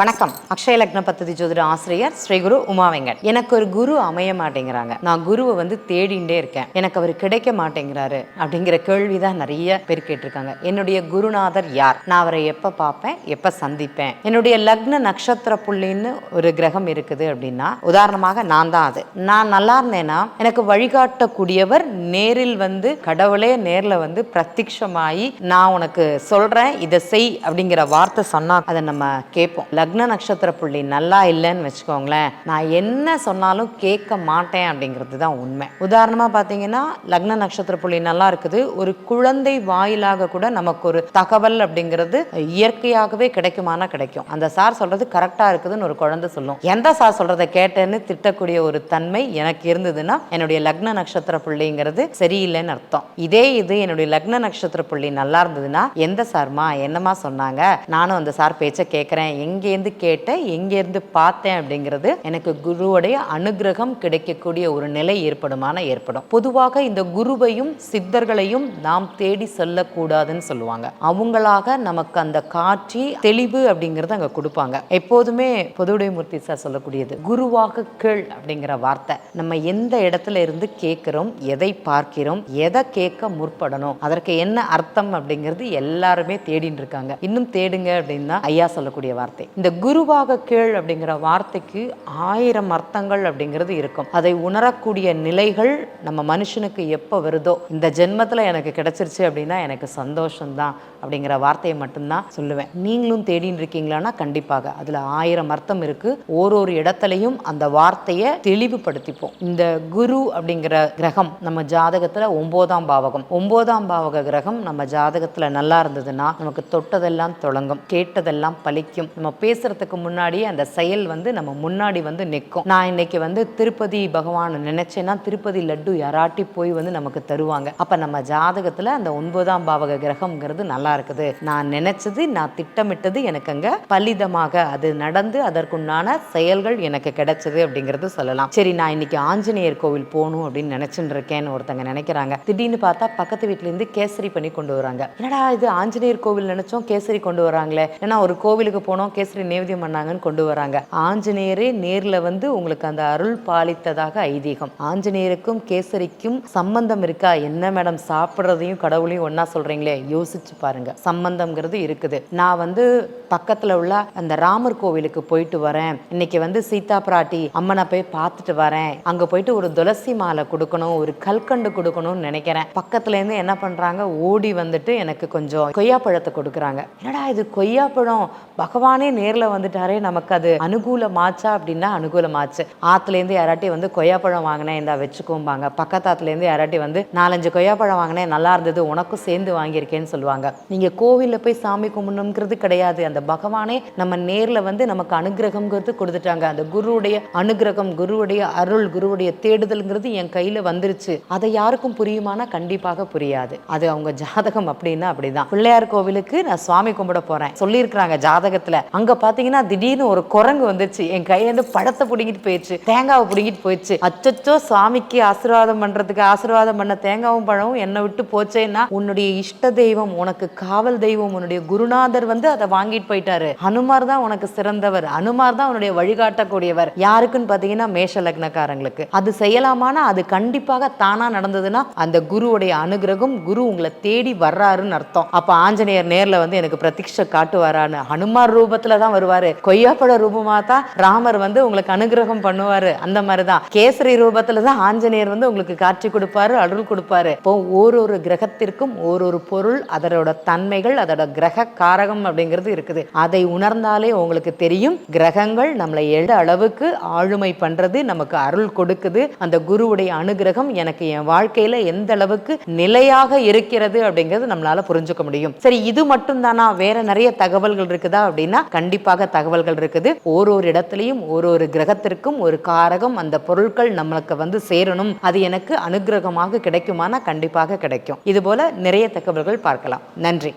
வணக்கம். அக்ஷய லக்ன பத்ததி ஜோதிட ஆசிரியர் ஸ்ரீகுரு உமாவெங்கன் உமா வெங்கட். எனக்கு ஒரு குரு அமைய மாட்டேங்கிறாங்க. நான் குருவை வந்து தேடிண்டே இருக்கேன். எனக்கு அவர் கிடைக்க மாட்டேங்கிறாரு அப்படிங்கிற கேள்விதான் நிறைய பேர் கேட்டிருக்காங்க. என்னுடைய குருநாதர் யார்? நான் அவரை எப்ப பார்ப்பேன்? எப்ப சந்திப்பேன்? என்னுடைய லக்ன நட்சத்திர புள்ளின்னு ஒரு கிரகம் இருக்குது அப்படின்னா உதாரணமாக நான் தான் அது. நான் நல்லா இருந்தேன்னா எனக்கு வழிகாட்டக்கூடியவர் நேரில் வந்து கடவுளே நேரில் வந்து பிரத்யக்ஷமாயி நான் உனக்கு சொல்றேன் இதை செய் அப்படிங்கிற வார்த்தை சொன்னா அதை நம்ம கேட்போம். லக்ன நட்சத்திர புள்ளி நல்லா இல்லைன்னு வச்சுக்கோங்களேன். நான் என்ன சொன்னாலும் கேட்க மாட்டேன் அப்படிங்கிறது தான் உண்மை. உதாரணமாக பார்த்தீங்கன்னா லக்ன நட்சத்திர புள்ளி நல்லா இருக்குது. ஒரு குழந்தை வாயிலாக கூட நமக்கு ஒரு தகவல் அப்படிங்கிறது இயற்கையாகவே கிடைக்குமானா கிடைக்கும். அந்த சார் சொல்றது கரெக்டாக இருக்குதுன்னு ஒரு குழந்தை சொல்லும். எந்த சார் சொல்றதை கேட்டேன்னு திட்டக்கூடிய ஒரு தன்மை எனக்கு இருந்ததுன்னா என்னுடைய லக்ன நட்சத்திர புள்ளிங்கிறது சரியில்லைன்னு அர்த்தம். இதே இது என்னுடைய லக்ன நட்சத்திர புள்ளி நல்லா இருந்ததுன்னா எந்த சார்மா என்னமா சொன்னாங்க? நானும் அந்த சார் பேச்சை கேட்குறேன். எங்கே எங்கேருந்து கேட்டேன் எங்கேருந்து பார்த்தேன் அப்படிங்கிறது எனக்கு குருவுடைய அனுகிரகம் கிடைக்கக்கூடிய ஒரு நிலை ஏற்படுமான ஏற்படும். பொதுவாக இந்த குருவையும் சித்தர்களையும் நாம் தேடி செல்லக்கூடாதுன்னு சொல்லுவாங்க. அவங்களாக நமக்கு அந்த காட்சி தெளிவு அப்படிங்கிறத அங்கே கொடுப்பாங்க. எப்போதுமே பொதுவுடைமூர்த்தி சார் சொல்லக்கூடியது குருவாக கேள் அப்படிங்கிற வார்த்தை. நம்ம எந்த இடத்துல இருந்து கேட்கிறோம் எதை பார்க்கிறோம் எதை கேட்க முற்படணும் அதற்கு என்ன அர்த்தம் அப்படிங்கிறது எல்லாருமே தேடின்னு இருக்காங்க. இன்னும் தேடுங்க அப்படின்னு தான் ஐயா சொல்லக்கூடிய வார்த்தை. இந்த குருவாக கேள் அப்படிங்கிற வார்த்தைக்கு ஆயிரம் அர்த்தங்கள் அப்படிங்கிறது இருக்கும். அதை உணரக்கூடிய நிலைகள் நம்ம மனுஷனுக்கு எப்போ வருதோ? இந்த ஜென்மத்தில் எனக்கு கிடைச்சிருச்சு அப்படின்னா எனக்கு சந்தோஷம்தான் அப்படிங்கிற வார்த்தையை மட்டும்தான் சொல்லுவேன். நீங்களும் தேடின்னு இருக்கீங்களான்னா கண்டிப்பாக அதில் ஆயிரம் அர்த்தம் இருக்குது ஒரு ஒரு இடத்துலையும் அந்த வார்த்தையை தெளிவுபடுத்திப்போம். இந்த குரு அப்படிங்கிற கிரகம் நம்ம ஜாதகத்தில் ஒம்போதாம் பாவகம். ஒம்போதாம் பாவக கிரகம் நம்ம ஜாதகத்தில் நல்லா இருந்ததுன்னா நமக்கு தொட்டதெல்லாம் தொடங்கும். கேட்டதெல்லாம் பலிக்கும் நம்ம பேசுறதுக்கு முன்னாடி அந்த செயல் வந்து நம்ம முன்னாடி வந்து நிற்கும். நான் இன்னைக்கு வந்து திருப்பதி பகவான் நினைச்சேன்னா திருப்பதி லட்டு யாராட்டி போய் வந்து நமக்கு தருவாங்க. அப்ப நம்ம ஜாதகத்துல அந்த ஒன்பதாம் பாவக கிரகம்ங்கிறது நல்லா இருக்குது. நான் நினைச்சது நான் திட்டமிட்டது எனக்கு அங்க பலிதமாக அது நடந்து அதற்குண்டான செயல்கள் எனக்கு கிடைச்சது அப்படிங்கிறது சொல்லலாம். சரி நான் இன்னைக்கு ஆஞ்சநேயர் கோவில் போகணும் அப்படின்னு நினைச்சுட்டு இருக்கேன்னு ஒருத்தங்க நினைக்கிறாங்க. திடீர்னு பார்த்தா பக்கத்து வீட்டுல இருந்து கேசரி பண்ணி கொண்டு வராங்க. என்னடா இது ஆஞ்சநேயர் கோவில் நினைச்சோம் கேசரி கொண்டு வராங்களே. ஏன்னா ஒரு கோவிலுக்கு போனோம் கேசரி நேவேத்தியம் பண்ணாங்கன்னு கொண்டு வராங்க. ஆஞ்சநேயரே நேர்ல வந்து உங்களுக்கு அந்த அருள் பாலித்ததாக ஐதீகம். ஆஞ்சநேயருக்கும் கேசரிக்கும் சம்பந்தம் இருக்கா? என்ன மேடம் சாப்பிட்றதையும் கடவுளையும் ஒன்னா சொல்றீங்களே? யோசிச்சு பாருங்க. சம்பந்தம்ங்கிறது இருக்குது. நான் வந்து பக்கத்துல உள்ள அந்த ராமர் கோவிலுக்கு போயிட்டு வரேன். இன்னைக்கு வந்து சீதா பிராட்டி அம்மனை போய் பார்த்துட்டு வரேன். அங்க போயிட்டு ஒரு துளசி மாலை கொடுக்கணும் ஒரு கல்கண்டு கொடுக்கணும்னு நினைக்கிறேன். பக்கத்துல இருந்து என்ன பண்றாங்க? ஓடி வந்துட்டு எனக்கு கொஞ்சம் கொய்யாப்பழத்தை கொடுக்குறாங்க. என்னடா இது கொய்யாப்பழம்? பகவானே நேரில் வந்துட்டாரே நமக்கு அது அனுகூலமாச்சா அப்படின்னா அனுகூலமாச்சு. ஆத்துலேருந்து யாராட்டி வந்து கொய்யாப்பழம் வாங்கினேன் இந்தா வச்சுக்கோம்பாங்க. பக்கத்தாத்துல இருந்து யாராட்டி வந்து நாலஞ்சு கொய்யாப்பழம் வாங்கினேன் நல்லா இருந்தது உனக்கும் சேர்ந்து வாங்கியிருக்கேன்னு சொல்லுவாங்க. நீங்க கோவிலில் போய் சாமி கும்பிடணுங்கிறது கிடையாது. அந்த பகவானே நம்ம நேரில் வந்து நமக்கு அனுகிரகம்ங்கிறது கொடுத்துட்டாங்க. அந்த குருவுடைய அனுகிரகம் குருவுடைய அருள் குருவுடைய தேடுதல்ங்கிறது என் கையில வந்துருச்சு. அதை யாருக்கும் புரியுமானா கண்டிப்பாக புரியாது. அது அவங்க ஜாதகம் அப்படின்னா அப்படிதான். பிள்ளையார் கோவிலுக்கு நான் சுவாமி கும்பிட போறேன். சொல்லியிருக்கிறாங்க ஜாதகத்துல. அங்க பார்த்தீங்கன்னா திடீர்னு ஒரு குரங்கு வந்துச்சு. என் கையிலேருந்து படத்தை பிடிங்கிட்டு போயிடுச்சு. தேங்காவை பிடிங்கிட்டு போயிடுச்சு. அச்சச்சோ சாமிக்கு ஆசீர்வாதம் பண்ணுறதுக்கு ஆசீர்வாதம் பண்ண தேங்காவும் பழமும் என்னை விட்டு போச்சேன்னா உன்னுடைய இஷ்ட தெய்வம் உனக்கு காவல் தெய்வம் உன்னுடைய குருநாதர் வந்து அதை வாங்கிட்டு போயிட்டாரு. ஹனுமார் தான் உனக்கு சிறந்தவர். ஹனுமார் தான் உன்னுடைய வழிகாட்டக்கூடியவர். யாருக்குன்னு பார்த்தீங்கன்னா மேஷ லக்னக்காரங்களுக்கு. அது செய்யலாமானா அது கண்டிப்பாக தானா நடந்ததுன்னா அந்த குருவுடைய அனுகிரகம் குரு உங்களை தேடி வர்றாருன்னு அர்த்தம். அப்போ ஆஞ்சநேயர் நேரில் வந்து எனக்கு பிரதீட்சை காட்டுவாரான்னு. ஹனுமார் ரூபத்தில் தான் வருவாரு. கொய்யாப்பழ ரூபமாக தான் ராமர் வந்து உங்களுக்கு அனுகிரகம் பண்ணுவாரு. அந்த மாதிரிதான். கேசரி ரூபத்தில் தான் ஆஞ்சநேயர் வந்து உங்களுக்கு காட்சி கொடுப்பாரு அருள் கொடுப்பாரு. இப்போ ஒரு கிரகத்திற்கும் ஒரு ஒரு பொருள் அதனோட தன்மைகள் அதோட கிரக காரகம் அப்படிங்கிறது இருக்குது. அதை உணர்ந்தாலே உங்களுக்கு தெரியும் கிரகங்கள் நம்மளை எந்த அளவுக்கு ஆளுமை பண்றது நமக்கு அருள் கொடுக்குது அந்த குருவுடைய அனுகிரகம் எனக்கு என் வாழ்க்கையில எந்த அளவுக்கு நிலையாக இருக்கிறது அப்படிங்கிறது நம்மளால புரிஞ்சுக்க முடியும். சரி இது மட்டும் தானா வேற நிறைய தகவல்கள் இருக்குதா அப்படின்னா கண்டிப்பாக கண்டிப்பாக தகவல்கள் இருக்குது. ஒரு ஒரு இடத்துலையும் ஒரு கிரகத்திற்கும் ஒரு காரகம் அந்த பொருட்கள் நம்மளுக்கு வந்து சேரணும். அது எனக்கு அனுகிரகமாக கிடைக்குமானா கண்டிப்பாக கிடைக்கும். இது போல நிறைய தகவல்கள் பார்க்கலாம். நன்றி.